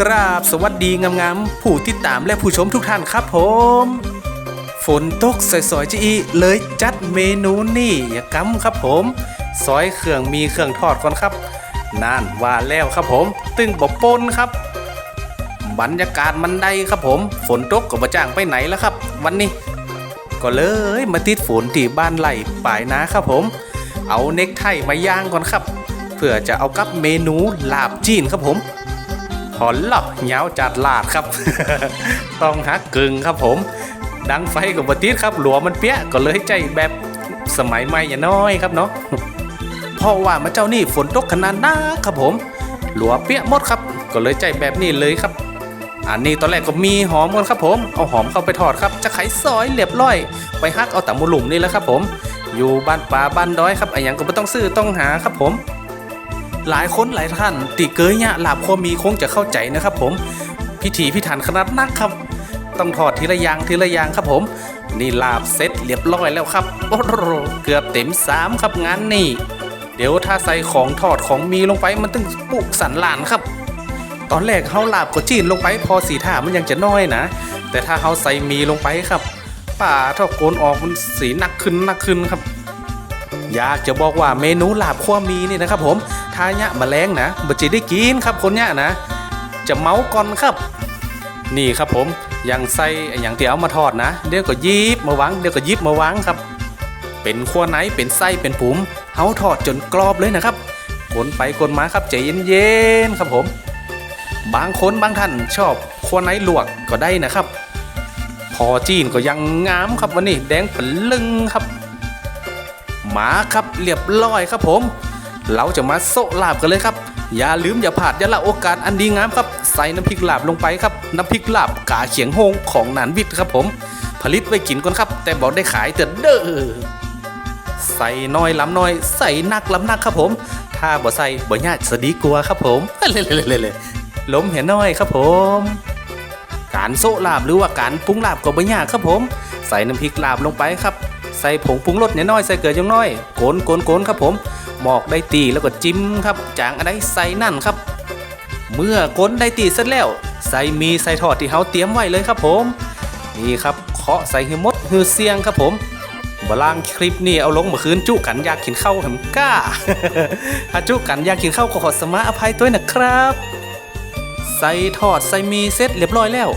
กราบสวัสดีงามๆผู้ติดตามและผู้ชมทุกท่านครับผม ฝนตกสอยๆจีอีเลยจัดเมนูนี่อย่ากำครับผม ซอยเครื่องมีเครื่องทอดก่อนครับน่านว่าแล้วครับผม ตึงบบปนครับ บรรยากาศมันได้ครับผม ฝนตกก็บ่จ้างไปไหนแล้วครับ วันนี้ ก็เลยมาติดฝนที่บ้านไหลป่ายนะครับผม เอาเน็กไทมาย่างก่อนครับ เพื่อจะเอากับเมนูลาบจีนครับผม หอนหล่อเหงาจัดลาดครับ ต้องฮักกึ่งครับผม ดังไฟกับบติดครับ หลัวมันเปี้ยก็เลยใจแบบสมัยใหม่อย่าน้อยครับเนาะเพราะว่ามาเจ้านี่ฝนตกขนาดนักครับผม หลัวเปี้ยหมดครับ ก็เลยใจแบบนี้เลยครับ อันนี้ตอนแรกก็มีหอมกันครับผม เอาหอมเข้าไปทอดครับ จะไขซอยเรียบร้อย ไปฮักเอาแต่มูหลุมนี่แหละครับผม อยู่บ้านป่าบ้านดอยครับไอ้ยังก็ไม่ต้องซื้อต้องหาครับผม หลายคนหลายท่าน ติเกยเนี่ยลาบคอมีคงจะเข้าใจนะครับผม พิถีพิถันขนาดนักครับ ต้องถอดทีละอยางทีละอยางครับผม นี่ลาบเสร็จเรียบร้อยแล้วครับโอ้โหเกือบเต็มสามครับงานนี่ เดี๋ยวถ้าใส่ของทอดของมีลงไปมันต้องปุกสันหลานครับ ตอนแรกเขาลาบก็จีนลงไปพอสีท่ามันยังจะน้อยนะ แต่ถ้าเขาใส่มีลงไปครับป่าถ้าโกนออกมันสีหนักขึ้นหนักขึ้นครับ อยากจะบอกว่าเมนูลาบขั้วมีนี่นะครับผม ทายะแมลงนะบัจิได้กินครับคนเนี้ยนะ จะเมาก่อนครับ นี่ครับผมอยังใส่อย่างที่เอามาทอดนะ เดี๋ยวก็ยิบมาวางเดี๋ยวก็ยิบมาวางครับ เป็นขั้วไหนเป็นไส้เป็นผุมเฮาทอดจนกรอบเลยนะครับคนไปคนมาครับใจเย็นๆครับผม บางคนบางท่านชอบขั้วไหนลวกก็ได้นะครับ พอจีนก็ยังงามครับวันนี้แดงปะลึงครับหมาครับเรียบร้อยครับผม เราจะมาโซลาบกันเลยครับ อย่าลืมอย่าพลาดอย่าละโอกาสอันดีงามครับ ใส่น้ำพริกลาบลงไปครับ น้ำพริกลาบกาเขียงโฮงของหนานวิทย์ครับผม ผลิตไว้กินก่อนครับ แต่บอกได้ขายเตือนเด้อใส่น้อยล้ำน้อย ใส่นักล้ำนักครับผม ถ้าบ่ใส่บ่ยากสดีกลัวครับผมเลยๆๆๆล้มเห็นน้อยครับผม การโซลาบหรือว่าการปรุงลาบก็บ่ยากครับผม ใส่น้ำพริกลาบลงไปครับ ใส่ผงปรุงรสน้อยใส่เกลือยังน้อยโกนโกนโกนครับผม หมอกได้ตีแล้วก็จิ้มครับจางอะไรใส่นั่นครับ เมื่อโกนได้ตีเสร็จแล้ว ใส่มีใส่ทอดที่เขาเตรียมไว้เลยครับผม นี่ครับเคาะใส่หือมดหือเสียงครับผมบลางคลิปนี่เอาลงเมื่อคืนจุกันอยากกินข้าวแหมกล้าถ้าจุกันอยากกินข้าวก็ขอสมาอภัยด้วยนะครับ ใส่ทอดใส่มีเสร็จเรียบร้อยแล้ว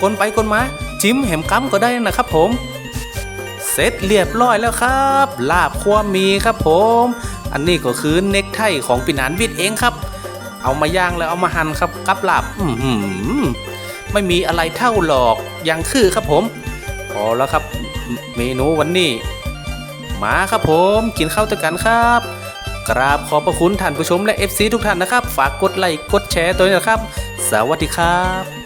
กลนไปกลนมาจิ้มแหมกัมก็ได้นะครับผม เสร็จเรียบร้อยแล้วครับ ลาบคั่วมีครับผม อันนี้ก็คือเน็กไทของปินานวิทย์เองครับ เอามาย่างแล้วเอามาหั่นครับกับลาบอือหือไม่มีอะไรเท่าหรอกอยังคือครับผมพอแล้วครับ เมนูวันนี้ มาครับผมกินข้าวด้วยกันครับกราบขอบพระคุณท่านผู้ชมและ FC ทุกท่านนะครับ ฝากกดไลค์กดแชร์ตัวนี้นะครับ สวัสดีครับ